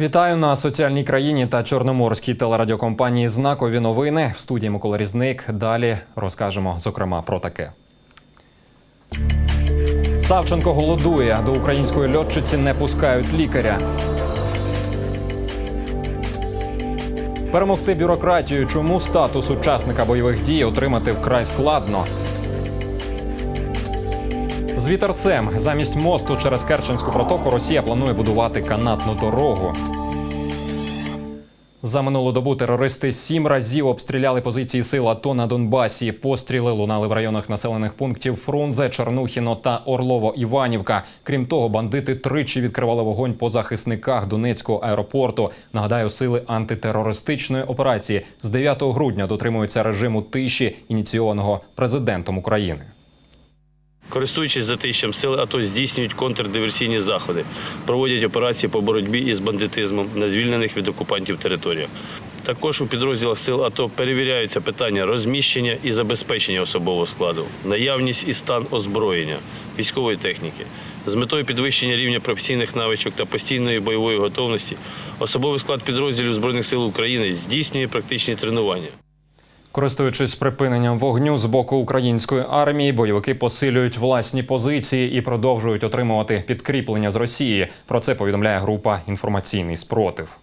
Вітаю на соціальній країні та чорноморській телерадіокомпанії Знакові новини. В студії Микола Різник. Далі розкажемо зокрема про таке. Савченко голодує. До української льотчиці не пускають лікаря. Перемогти бюрократію. Чому статус учасника бойових дій отримати вкрай складно? З вітерцем замість мосту через Керченську протоку Росія планує будувати канатну дорогу. За минулу добу терористи сім разів обстріляли позиції сил АТО на Донбасі. Постріли лунали в районах населених пунктів Фрунзе, Чернухіно та Орлово-Іванівка. Крім того, бандити тричі відкривали вогонь по захисниках Донецького аеропорту. Нагадаю, сили антитерористичної операції з 9 грудня дотримуються режиму тиші, ініційованого президентом України. Користуючись затищем, сили АТО здійснюють контрдиверсійні заходи, проводять операції по боротьбі із бандитизмом на звільнених від окупантів територіях. Також у підрозділах сил АТО перевіряються питання розміщення і забезпечення особового складу, наявність і стан озброєння, військової техніки. З метою підвищення рівня професійних навичок та постійної бойової готовності особовий склад підрозділів Збройних сил України здійснює практичні тренування. Користуючись припиненням вогню з боку української армії, бойовики посилюють власні позиції і продовжують отримувати підкріплення з Росії. Про це повідомляє група інформаційний спротив.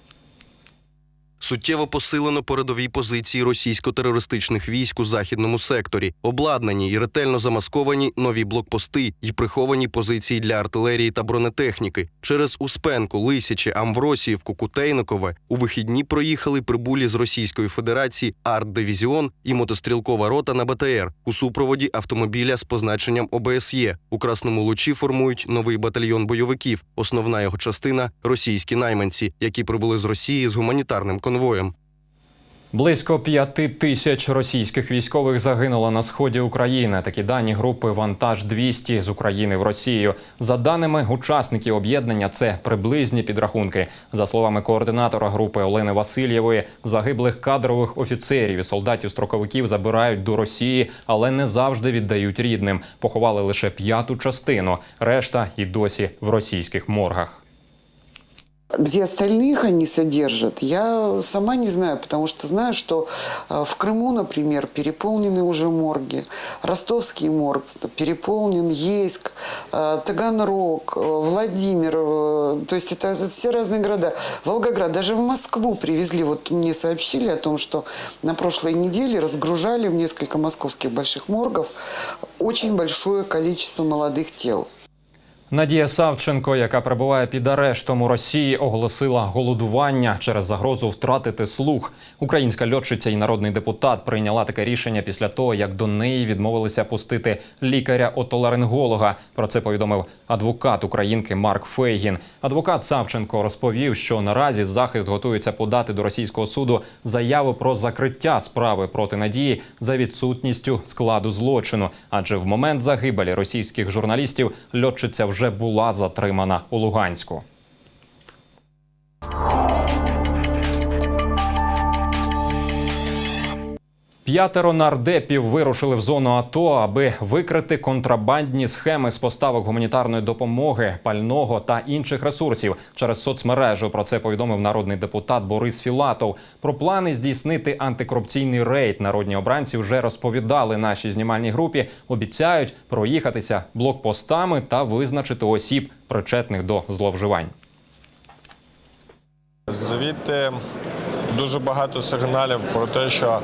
Суттєво посилено передові позиції російсько-терористичних військ у західному секторі, обладнані і ретельно замасковані нові блокпости й приховані позиції для артилерії та бронетехніки. Через Успенку, Лисяче, Амвросіївку, Кутейникове у вихідні проїхали прибулі з Російської Федерації арт-дивізіон і мотострілкова рота на БТР у супроводі автомобіля з позначенням ОБСЄ. У Красному Лучі формують новий батальйон бойовиків. Основна його частина російські найманці, які прибули з Росії з гуманітарним конвоєм. Близько п'яти тисяч російських військових загинуло на сході України. Такі дані групи Вантаж 200 з України в Росію. За даними учасників об'єднання, це приблизні підрахунки. За словами координатора групи Олени Васильєвої, загиблих кадрових офіцерів і солдатів-строковиків забирають до Росії, але не завжди віддають рідним. Поховали лише п'яту частину. Решта і досі в російських моргах. Где остальных они содержат, я сама не знаю, потому что знаю, что э, в Крыму, например, переполнены уже морги. Ростовский морг переполнен, Ейск, э, Таганрог, э, Владимир. То есть это, это все разные города. Волгоград. Даже в Москву привезли. Вот мне сообщили о том, что на прошлой неделе разгружали в несколько московских больших моргов очень большое количество молодых тел. Надія Савченко, яка перебуває під арештом у Росії, оголосила голодування через загрозу втратити слух. Українська льотчиця і народний депутат прийняла таке рішення після того, як до неї відмовилися пустити лікаря-отоларинголога. Про це повідомив адвокат українки Марк Фейгін. Адвокат Савченко розповів, що наразі захист готується подати до російського суду заяву про закриття справи проти надії за відсутністю складу злочину. Адже в момент загибелі російських журналістів льотчиця вже була затримана у Луганську. П'ятеро нардепів вирушили в зону АТО, аби викрити контрабандні схеми з поставок гуманітарної допомоги, пального та інших ресурсів через соцмережу. Про це повідомив народний депутат Борис Філатов. Про плани здійснити антикорупційний рейд народні обранці вже розповідали нашій знімальній групі. Обіцяють проїхатися блокпостами та визначити осіб, причетних до зловживань. Звідти дуже багато сигналів про те, що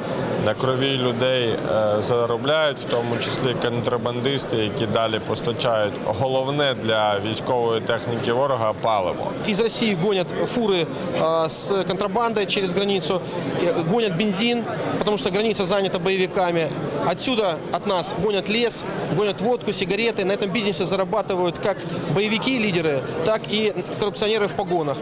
на крові людей е, заробляють, в тому числі контрабандисти, які далі постачають головне для військової техніки ворога паливо. Из России гонят фуры э, с контрабандой через границу, э, гонят бензин, потому что граница занята боевиками. Отсюда от нас гонят лес, гонят водку, сигареты. На этом бизнесе зарабатывают как боевики, лидеры, так и коррупционеры в погонах.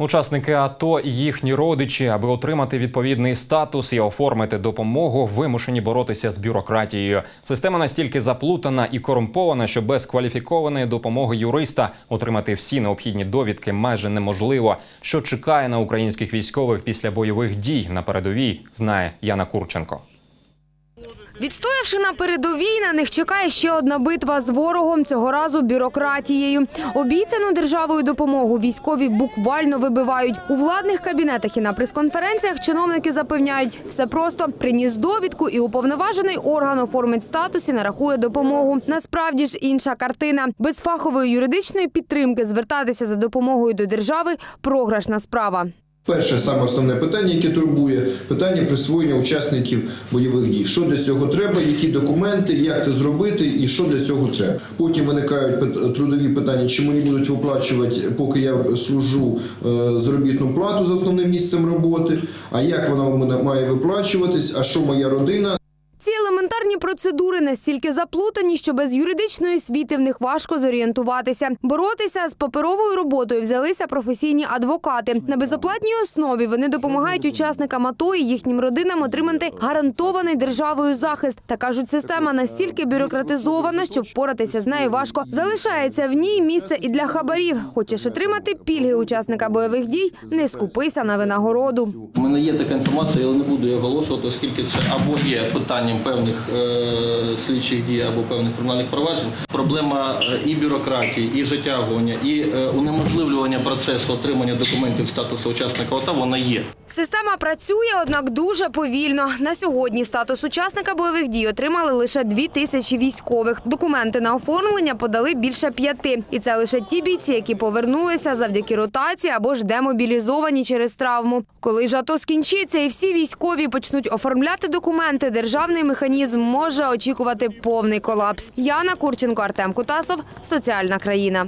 Учасники АТО і їхні родичі, аби отримати відповідний статус і оформити допомогу, вимушені боротися з бюрократією. Система настільки заплутана і корумпована, що без кваліфікованої допомоги юриста отримати всі необхідні довідки майже неможливо. Що чекає на українських військових після бойових дій на передовій, знає Яна Курченко. Відстоявши на передовій, на них чекає ще одна битва з ворогом, цього разу бюрократією. Обіцяну державою допомогу військові буквально вибивають. У владних кабінетах і на прес-конференціях чиновники запевняють, все просто приніс довідку і уповноважений орган оформить статус і нарахує допомогу. Насправді ж інша картина. Без фахової юридичної підтримки звертатися за допомогою до держави програшна справа. Перше, саме основне питання, яке турбує, питання присвоєння учасників бойових дій. Що для цього треба, які документи, як це зробити і що для цього треба. Потім виникають трудові питання, чи мені будуть виплачувати, поки я служу е, заробітну плату за основним місцем роботи, а як вона має виплачуватись, а що моя родина, процедури настільки заплутані, що без юридичної освіти в них важко зорієнтуватися. Боротися з паперовою роботою взялися професійні адвокати. На безоплатній основі вони допомагають учасникам АТО і їхнім родинам отримати гарантований державою захист. Та кажуть, система настільки бюрократизована, що впоратися з нею важко. Залишається в ній місце і для хабарів. Хочеш отримати пільги учасника бойових дій, не скупися на винагороду. У мене є така інформація, але не буду її оголошувати, оскільки це або є питанням певних е, слідчих дій або певних кримінальних проваджень. Проблема е, і бюрократії, і затягування, і е, унеможливлювання процесу отримання документів статусу учасника ОТА, вона є. Система працює, однак дуже повільно. На сьогодні статус учасника бойових дій отримали лише дві тисячі військових. Документи на оформлення подали більше п'яти. І це лише ті бійці, які повернулися завдяки ротації або ж демобілізовані через травму. Коли ж АТО скінчиться і всі військові почнуть оформляти документи, державний механізм може очікувати повний колапс. Яна Курченко, Артем Кутасов, соціальна країна.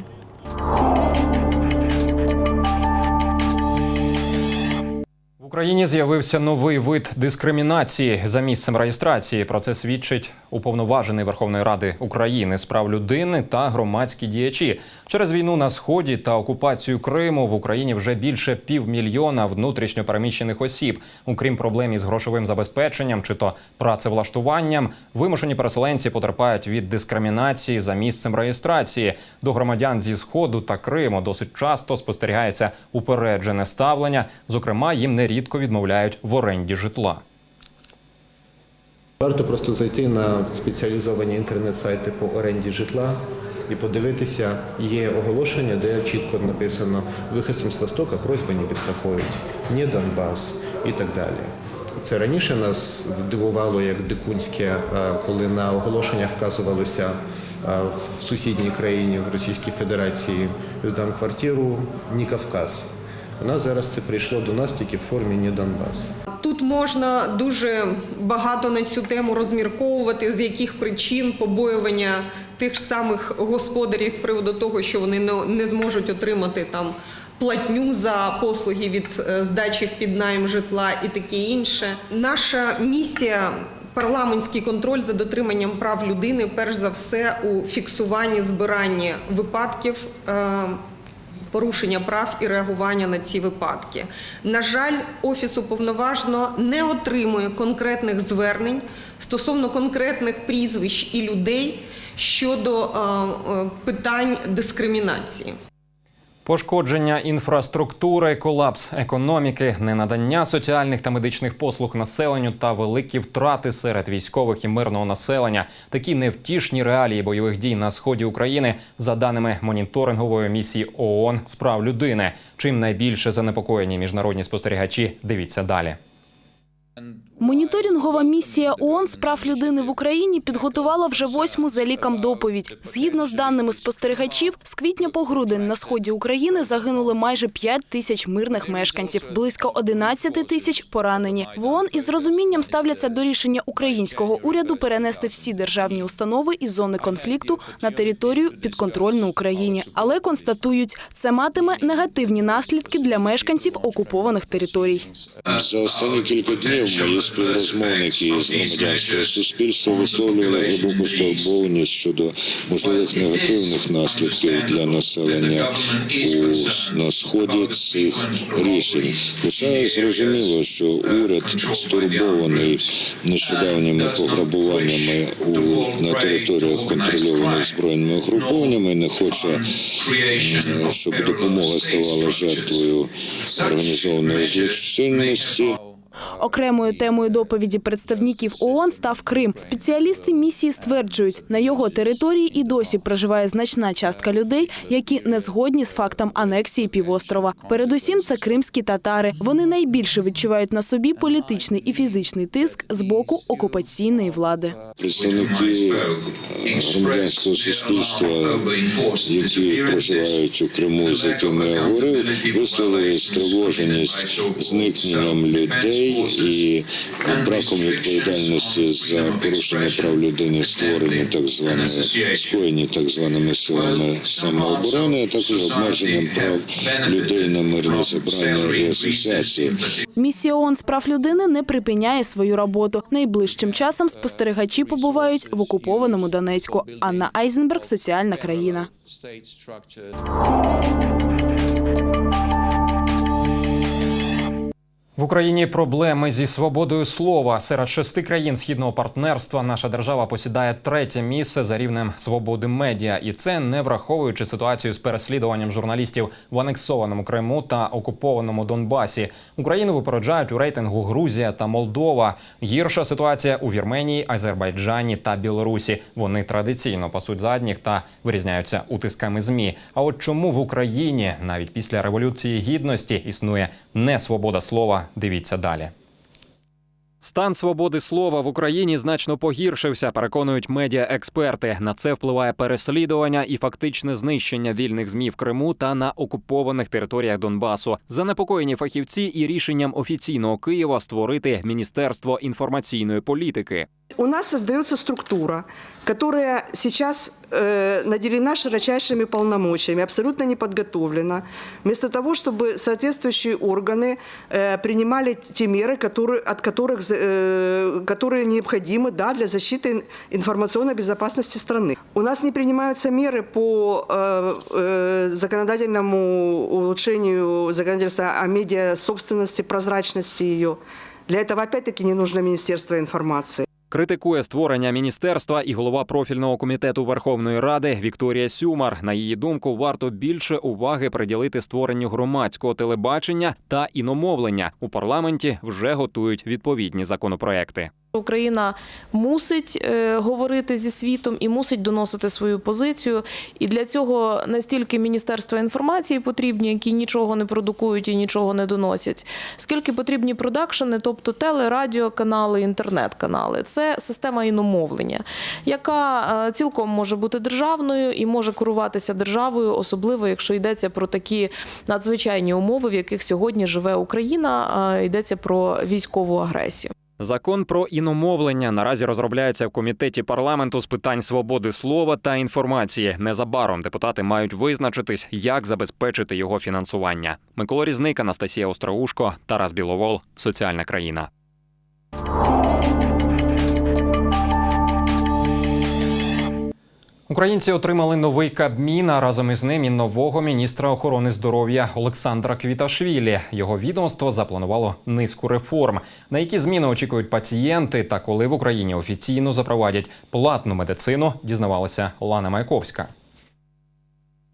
Україні з'явився новий вид дискримінації за місцем реєстрації. Про це свідчить уповноважений Верховної Ради України з прав людини та громадські діячі. Через війну на сході та окупацію Криму в Україні вже більше півмільйона внутрішньо переміщених осіб. Окрім проблем із грошовим забезпеченням чи то працевлаштуванням, вимушені переселенці потерпають від дискримінації за місцем реєстрації. До громадян зі сходу та Криму досить часто спостерігається упереджене ставлення. Зокрема, їм нерідко відмовляють в оренді житла. Варто просто зайти на спеціалізовані інтернет-сайти по оренді житла і подивитися, є оголошення, де чітко написано «Вихід з Востока, просьба не безпокоїть», «Не Донбас» і так далі. Це раніше нас дивувало як дикунське, коли на оголошеннях вказувалося в сусідній країні, в Російській Федерації, здам квартиру, не Кавказ. Нас зараз це прийшло до нас тільки в формі не Донбас. Тут можна дуже багато на цю тему розмірковувати, з яких причин побоювання тих ж самих господарів з приводу того, що вони не- не зможуть отримати там платню за послуги від е, здачі в піднайм житла і таке інше. Наша місія. Парламентський контроль за дотриманням прав людини, перш за все, у фіксуванні збиранні випадків е, порушення прав і реагування на ці випадки. На жаль, офіс уповноваженого не отримує конкретних звернень стосовно конкретних прізвищ і людей щодо е, е, питань дискримінації. Пошкодження інфраструктури, колапс економіки, ненадання соціальних та медичних послуг населенню та великі втрати серед військових і мирного населення. Такі невтішні реалії бойових дій на сході України, за даними моніторингової місії ООН з прав людини. Чим найбільше занепокоєні міжнародні спостерігачі, дивіться далі. Моніторингова місія ООН з прав людини в Україні підготувала вже восьму за ліком доповідь. Згідно з даними спостерігачів, з квітня по грудень на сході України загинули майже 5 тисяч мирних мешканців, близько 11 тисяч поранені. В ООН із розумінням ставляться до рішення українського уряду перенести всі державні установи із зони конфлікту на територію підконтрольну Україні, але констатують, це матиме негативні наслідки для мешканців окупованих територій. За останні кілька днів мої співрозмовники з громадянського суспільства висловлювали глибоку стурбованість щодо можливих негативних наслідків для населення у, на сході цих рішень. Хоча зрозуміло, що уряд стурбований нещодавніми пограбуваннями у на територіях контрольованих збройними угрупованнями, не хоче, щоб допомога ставала жертвою організованої злочинності. Окремою темою доповіді представників ООН став Крим. Спеціалісти місії стверджують, на його території і досі проживає значна частка людей, які не згодні з фактом анексії півострова. Передусім, це кримські татари. Вони найбільше відчувають на собі політичний і фізичний тиск з боку окупаційної влади. Представники громадянського суспільства, які проживають у Криму, з якими я говорив, висловили стривоженість зникненням людей і браком відповідальності за порушення прав людини, створені так званими скоєні так званими силами самооборони, а також обмеженням прав людей на мирні зібрання і асоціації. Місія ООН з прав людини не припиняє свою роботу. Найближчим часом спостерігачі побувають в окупованому Донецьку. Анна Айзенберг, соціальна країна. В Україні проблеми зі свободою слова. Серед шести країн східного партнерства наша держава посідає третє місце за рівнем свободи медіа, і це не враховуючи ситуацію з переслідуванням журналістів в анексованому Криму та окупованому Донбасі. Україну випереджають у рейтингу Грузія та Молдова. Гірша ситуація у Вірменії, Азербайджані та Білорусі. Вони традиційно пасуть задніх та вирізняються утисками змі. А от чому в Україні навіть після революції гідності існує не свобода слова? Дивіться далі. Стан свободи слова в Україні значно погіршився, переконують медіаексперти. На це впливає переслідування і фактичне знищення вільних змі в Криму та на окупованих територіях Донбасу. Занепокоєні фахівці і рішенням офіційного Києва створити Міністерство інформаційної політики. У нас создается структура, которая сейчас э, наделена широчайшими полномочиями, абсолютно не подготовлена. Вместо того, чтобы соответствующие органы э, принимали те меры, которые, от которых, э, которые необходимы да, для защиты информационной безопасности страны. У нас не принимаются меры по э, э, законодательному улучшению законодательства о медиа собственности, прозрачности ее. Для этого опять-таки не нужно Министерство информации. Критикує створення міністерства і голова профільного комітету Верховної Ради Вікторія Сюмар. На її думку, варто більше уваги приділити створенню громадського телебачення та іномовлення. У парламенті вже готують відповідні законопроекти. Україна мусить е, говорити зі світом і мусить доносити свою позицію. І для цього настільки Міністерства інформації потрібні, які нічого не продукують і нічого не доносять, скільки потрібні продакшени, тобто теле, радіоканали, інтернет-канали. Це система іномовлення, яка е, цілком може бути державною і може керуватися державою, особливо якщо йдеться про такі надзвичайні умови, в яких сьогодні живе Україна. Йдеться про військову агресію. Закон про іномовлення наразі розробляється в комітеті парламенту з питань свободи слова та інформації. Незабаром депутати мають визначитись, як забезпечити його фінансування. Микола Різник, Анастасія Остроушко, Тарас Біловол. Соціальна країна. Українці отримали новий кабмін, а разом із ним і нового міністра охорони здоров'я Олександра Квіташвілі. Його відомство запланувало низку реформ. На які зміни очікують пацієнти, та коли в Україні офіційно запровадять платну медицину, дізнавалася Лана Майковська.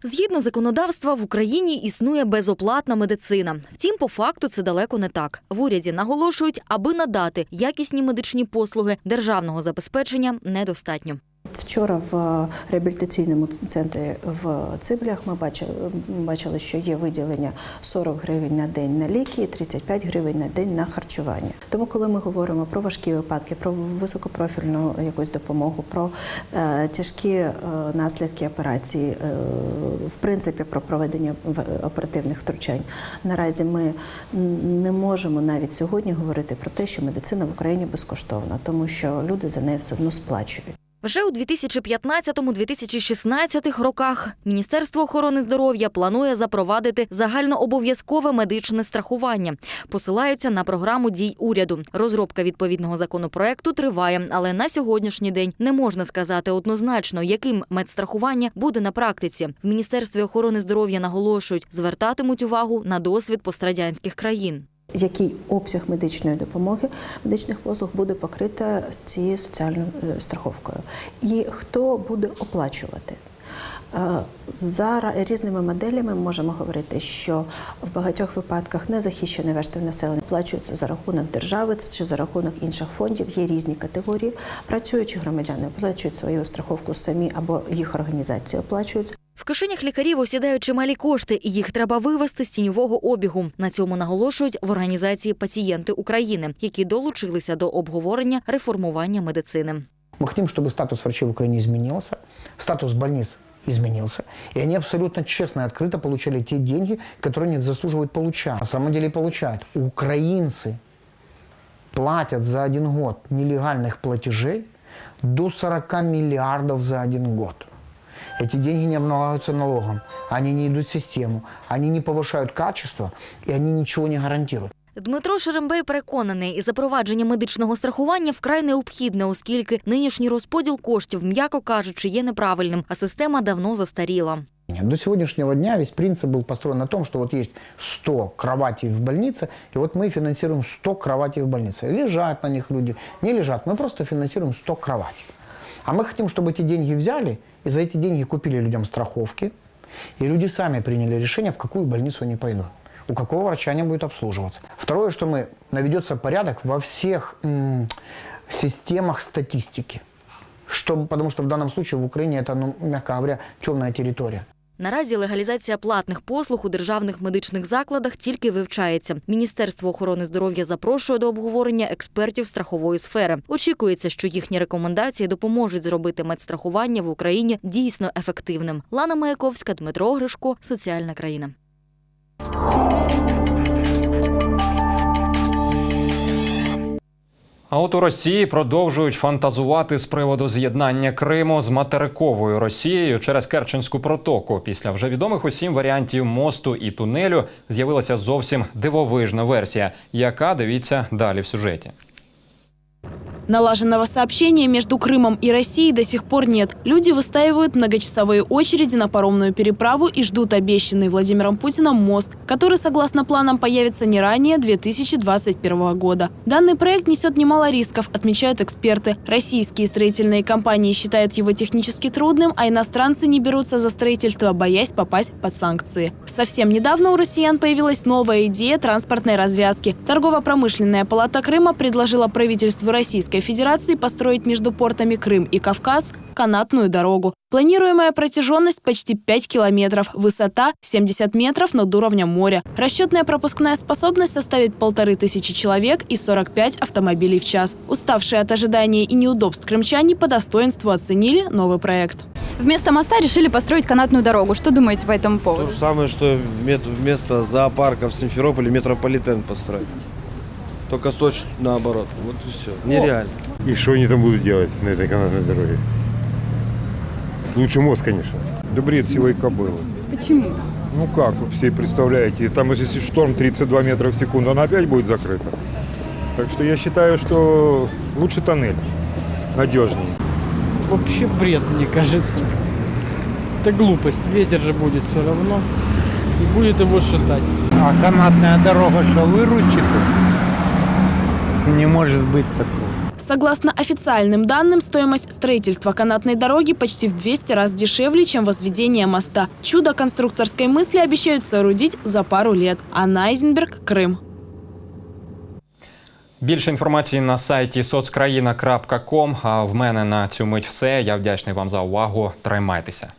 Згідно законодавства, в Україні існує безоплатна медицина. Втім, по факту це далеко не так. В уряді наголошують, аби надати якісні медичні послуги державного забезпечення недостатньо. Вчора в реабілітаційному центрі в Циблях ми бачили, що є виділення 40 гривень на день на ліки і 35 гривень на день на харчування. Тому, коли ми говоримо про важкі випадки, про високопрофільну якусь допомогу, про е, тяжкі е, наслідки операції, е, в принципі, про проведення оперативних втручань, наразі ми не можемо навіть сьогодні говорити про те, що медицина в Україні безкоштовна, тому що люди за неї все одно сплачують. Вже у 2015-2016 роках Міністерство охорони здоров'я планує запровадити загальнообов'язкове медичне страхування. Посилаються на програму дій уряду. Розробка відповідного законопроекту триває, але на сьогоднішній день не можна сказати однозначно, яким медстрахування буде на практиці. В міністерстві охорони здоров'я наголошують, звертатимуть увагу на досвід пострадянських країн. Який обсяг медичної допомоги, медичних послуг буде покрита цією соціальною е, страховкою, і хто буде оплачувати. Е, За різними моделями ми можемо говорити, що в багатьох випадках незахищені верстви населення плачуються за рахунок держави чи за рахунок інших фондів. Є різні категорії. Працюючі громадяни оплачують свою страховку самі або їх організації оплачують. В кишенях лікарів осідають чималі кошти, і їх треба вивести з тіньового обігу. На цьому наголошують в організації Пацієнти України, які долучилися до обговорення реформування медицини. Мы хотим, чтобы статус врачей в Украине изменился, статус больниц изменился. И они абсолютно честно и открыто получали те деньги, которые они заслуживают получать. На самом деле получают. Украинцы платят за один год нелегальных платежей до 40 миллиардов за один год. Эти деньги не облагаются налогом, они не идут в систему, они не повышают качество, и они ничего не гарантируют. Дмитро Шерембей переконаний, і запровадження медичного страхування вкрай необхідне, оскільки нинішній розподіл коштів, м'яко кажучи, є неправильним, а система давно застаріла. До сегодняшнего дня весь принцип был построен на том, что вот есть 100 кроватей в больнице, и вот мы финансируем 100 кроватей в больнице. Лежат на них люди, не лежат, мы просто финансируем 100 кроватей. А мы хотим, чтобы эти деньги взяли, и за эти деньги купили людям страховки, и люди сами приняли решение, в какую больницу они пойдут, у какого врача они будут обслуживаться. Второе, что мы наведется порядок во всех системах статистики. Что, потому что в данном случае в Украине это, ну, мягко говоря, темная территория. Наразі легалізація платних послуг у державних медичних закладах тільки вивчається. Міністерство охорони здоров'я запрошує до обговорення експертів страхової сфери. Очікується, що їхні рекомендації допоможуть зробити медстрахування в Україні дійсно ефективним. Лана Маяковська, Дмитро Гришко, Соціальна країна. А от у Росії продовжують фантазувати з приводу з'єднання Криму з материковою Росією через Керченську протоку. Після вже відомих усім варіантів мосту і тунелю з'явилася зовсім дивовижна версія, яка дивіться далі в сюжеті. Налаженного сообщения между Крымом и Россией до сих пор нет. Люди выстаивают многочасовые очереди на паромную переправу и ждут обещанный Владимиром Путиным мост, который, согласно планам, появится не ранее 2021 года. Данный проект несет немало рисков, отмечают эксперты. Российские строительные компании считают его технически трудным, а иностранцы не берутся за строительство, боясь попасть под санкции. Совсем недавно у россиян появилась новая идея транспортной развязки. Торгово-промышленная палата Крыма предложила правительству Российской Федерации построить между портами Крым и Кавказ канатную дорогу. Планируемая протяженность почти 5 километров, высота 70 метров над уровнем моря. Расчетная пропускная способность составит полторы тысячи человек и 45 автомобилей в час. Уставшие от ожидания и неудобств крымчане по достоинству оценили новый проект. Вместо моста решили построить канатную дорогу. Что думаете по этому поводу? То же самое, что вместо- вместо зоопарка в Симферополе метрополитен построить. Только с точностью наоборот. Вот и все. Нереально. И что они там будут делать на этой канатной дороге? Лучше мост, конечно. Да бред всего и кобылы. Почему? Ну как вы все представляете, там если шторм 32 метра в секунду, она опять будет закрыта. Так что я считаю, что лучше тоннель, надежнее. Вообще бред, мне кажется. Это глупость. Ветер же будет все равно. И будет его шатать. А канатная дорога что, выручит? Не может быть такого. Согласно официальным данным, стоимость строительства канатной дороги почти в 200 раз дешевле, чем возведение моста. Чудо конструкторской мысли обещают соорудить за пару лет. Анна Айзенберг, Крым. Більше інформації на сайті соцкраїна.ком. А в мене на цю мить все. Я вдячний вам за увагу. Тримайтеся.